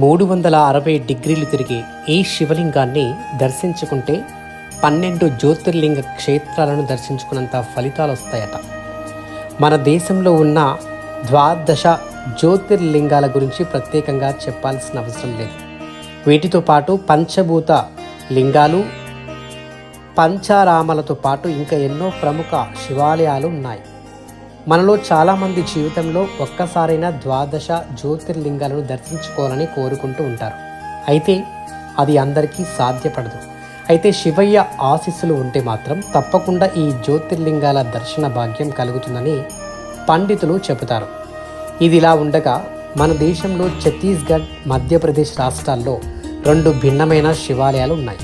మూడు వందల అరవై డిగ్రీలు తిరిగే ఈ శివలింగాన్ని దర్శించుకుంటే పన్నెండు జ్యోతిర్లింగ క్షేత్రాలను దర్శించుకున్నంత ఫలితాలు వస్తాయట మన దేశంలో ఉన్న ద్వాదశ జ్యోతిర్లింగాల గురించి ప్రత్యేకంగా చెప్పాల్సిన అవసరం లేదు. వీటితో పాటు పంచభూత లింగాలు పంచారామాలతో పాటు ఇంకా ఎన్నో ప్రముఖ శివాలయాలు ఉన్నాయి. మనలో చాలామంది జీవితంలో ఒక్కసారైనా ద్వాదశ జ్యోతిర్లింగాలను దర్శించుకోవాలని కోరుకుంటూ ఉంటారు. అయితే అది అందరికీ సాధ్యపడదు. అయితే శివయ్య ఆశీస్సులు ఉంటే మాత్రం తప్పకుండా ఈ జ్యోతిర్లింగాల దర్శన భాగ్యం కలుగుతుందని పండితులు చెబుతారు. ఇదిలా ఉండగా మన దేశంలో ఛత్తీస్గఢ్ మధ్యప్రదేశ్ రాష్ట్రాల్లో రెండు భిన్నమైన శివాలయాలు ఉన్నాయి.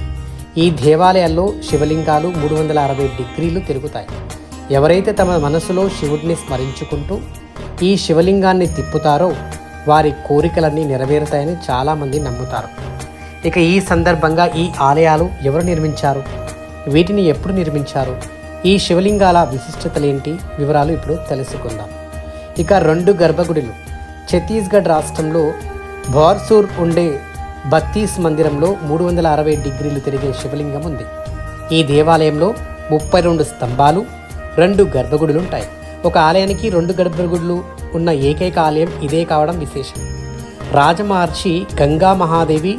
ఈ దేవాలయాల్లో శివలింగాలు మూడు వందల అరవై డిగ్రీలు తిరుగుతాయి. ఎవరైతే తమ మనసులో శివుడిని స్మరించుకుంటూ ఈ శివలింగాన్ని తిప్పుతారో వారి కోరికలన్నీ నెరవేరుతాయని చాలామంది నమ్ముతారు. ఇక ఈ సందర్భంగా ఈ ఆలయాలు ఎవరు నిర్మించారు? వీటిని ఎప్పుడు నిర్మించారు? ఈ శివలింగాల విశిష్టతలేంటి? వివరాలు ఇప్పుడు తెలుసుకుందాం. ఇక రెండు గర్భగుడులు. ఛత్తీస్గఢ్ రాష్ట్రంలో బార్సూర్ ఉండే బత్తీస్ మందిరంలో మూడు వందల అరవై డిగ్రీలు తిరిగే శివలింగం ఉంది. ఈ దేవాలయంలో ముప్పై రెండు స్తంభాలు రెండు గర్భగుడులు ఉంటాయి ఒక ఆలయానికి రెండు గర్భగుడులు ఉన్న ఏకైక ఆలయం ఇదే కావడం విశేషం. రాజమహర్షి గంగా మహాదేవి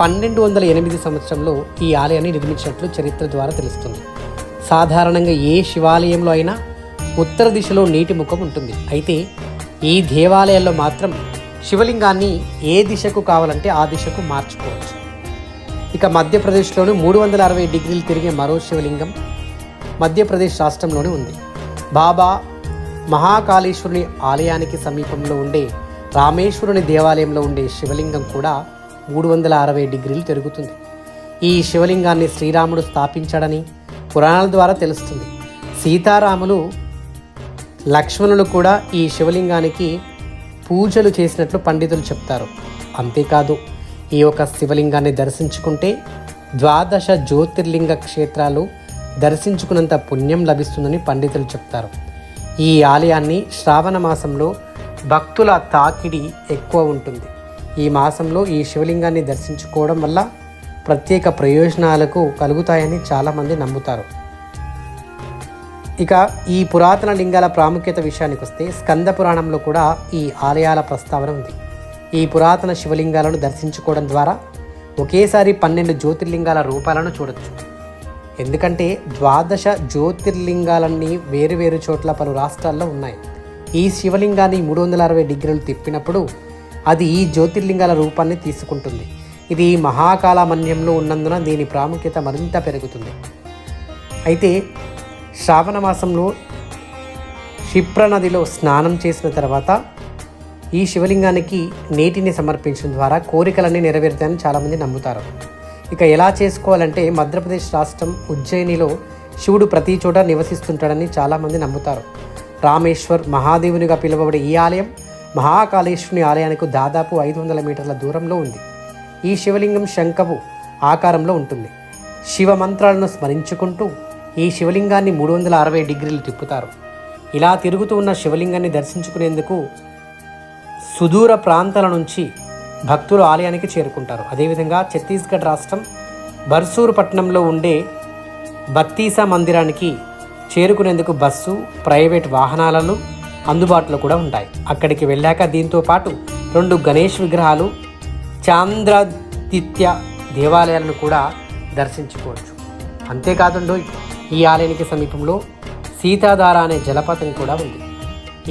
పన్నెండు వందల ఎనిమిది సంవత్సరంలో ఈ ఆలయాన్ని నిర్మించినట్లు చరిత్ర ద్వారా తెలుస్తుంది. సాధారణంగా ఏ శివాలయంలో అయినా ఉత్తర దిశలో నీటి ముఖం ఉంటుంది. అయితే ఈ దేవాలయాల్లో మాత్రం శివలింగాన్ని ఏ దిశకు కావాలంటే ఆ దిశకు మార్చుకోవచ్చు. ఇక మధ్యప్రదేశ్లోని మూడు వందల అరవై డిగ్రీలు తిరిగే మరో శివలింగం మధ్యప్రదేశ్ రాష్ట్రంలోనే ఉంది. బాబా మహాకాళేశ్వరుని ఆలయానికి సమీపంలో ఉండే రామేశ్వరుని దేవాలయంలో ఉండే శివలింగం కూడా మూడు వందల అరవై డిగ్రీలు తిరుగుతుంది. ఈ శివలింగాన్ని శ్రీరాముడు స్థాపించాడని పురాణాల ద్వారా తెలుస్తుంది. సీతారాములు లక్ష్మణులు కూడా ఈ శివలింగానికి పూజలు చేసినట్లు పండితులు చెప్తారు. అంతేకాదు ఈ యొక్క శివలింగాన్ని దర్శించుకుంటే ద్వాదశ జ్యోతిర్లింగ క్షేత్రాలు దర్శించుకున్నంత పుణ్యం లభిస్తుందని పండితులు చెప్తారు. ఈ ఆలయాన్ని శ్రావణ మాసంలో భక్తుల తాకిడి ఎక్కువ ఉంటుంది. ఈ మాసంలో ఈ శివలింగాన్ని దర్శించుకోవడం వల్ల ప్రత్యేక ప్రయోజనాలకు కలుగుతాయని చాలామంది నమ్ముతారు. ఇక ఈ పురాతన లింగాల ప్రాముఖ్యత విషయానికి వస్తే స్కంద పురాణంలో కూడా ఈ ఆలయాల ప్రస్తావన ఉంది. ఈ పురాతన శివలింగాలను దర్శించుకోవడం ద్వారా ఒకేసారి పన్నెండు జ్యోతిర్లింగాల రూపాలను చూడొచ్చు. ఎందుకంటే ద్వాదశ జ్యోతిర్లింగాలన్నీ వేరు వేరు చోట్ల పలు రాష్ట్రాల్లో ఉన్నాయి. ఈ శివలింగాన్ని మూడు వందల అరవై డిగ్రీలు తిప్పినప్పుడు అది ఈ జ్యోతిర్లింగాల రూపాన్ని తీసుకుంటుంది. ఇది మహాకాలమన్యంలో ఉన్నందున దీని ప్రాముఖ్యత మరింత పెరుగుతుంది. అయితే శ్రావణ మాసంలో క్షిప్ర నదిలో స్నానం చేసిన తర్వాత ఈ శివలింగానికి నీటిని సమర్పించడం ద్వారా కోరికలన్నీ నెరవేరుతాయని చాలామంది నమ్ముతారు. ఇక ఎలా చేసుకోవాలంటే మధ్యప్రదేశ్ రాష్ట్రం ఉజ్జయినిలో శివుడు ప్రతి చోట నివసిస్తుంటాడని చాలామంది నమ్ముతారు. రామేశ్వర్ మహాదేవునిగా పిలువబడే ఈ ఆలయం మహాకాళేశ్వరుని ఆలయానికి దాదాపు ఐదు వందల మీటర్ల దూరంలో ఉంది. ఈ శివలింగం శంఖపు ఆకారంలో ఉంటుంది. శివ మంత్రాలను స్మరించుకుంటూ ఈ శివలింగాన్ని మూడు వందల అరవై డిగ్రీలు తిప్పుతారు. ఇలా తిరుగుతూ ఉన్న శివలింగాన్ని దర్శించుకునేందుకు సుదూర ప్రాంతాల నుంచి భక్తులు ఆలయానికి చేరుకుంటారు. అదేవిధంగా ఛత్తీస్గఢ్ రాష్ట్రం బర్సూర్ పట్టణంలో ఉండే బత్తీసా మందిరానికి చేరుకునేందుకు బస్సు ప్రైవేట్ వాహనాలను అందుబాటులో కూడా ఉంటాయి. అక్కడికి వెళ్ళాక దీంతో పాటు రెండు గణేష్ విగ్రహాలు చాంద్రాదిత్య దేవాలయాలను కూడా దర్శించుకోవచ్చు. అంతేకాదండో ఈ ఆలయానికి సమీపంలో సీతాధార అనే జలపాతం కూడా ఉంది.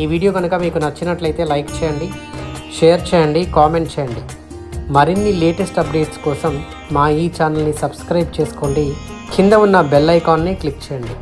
ఈ వీడియో కనుక మీకు నచ్చినట్లయితే లైక్ చేయండి. షేర్ చేయండి కామెంట్ చేయండి. మరిన్ని లేటెస్ట్ అప్డేట్స్ కోసం మా ఈ ఛానల్ని సబ్స్క్రైబ్ చేసుకోండి. కింద ఉన్న బెల్ ఐకాన్ని క్లిక్ చేయండి.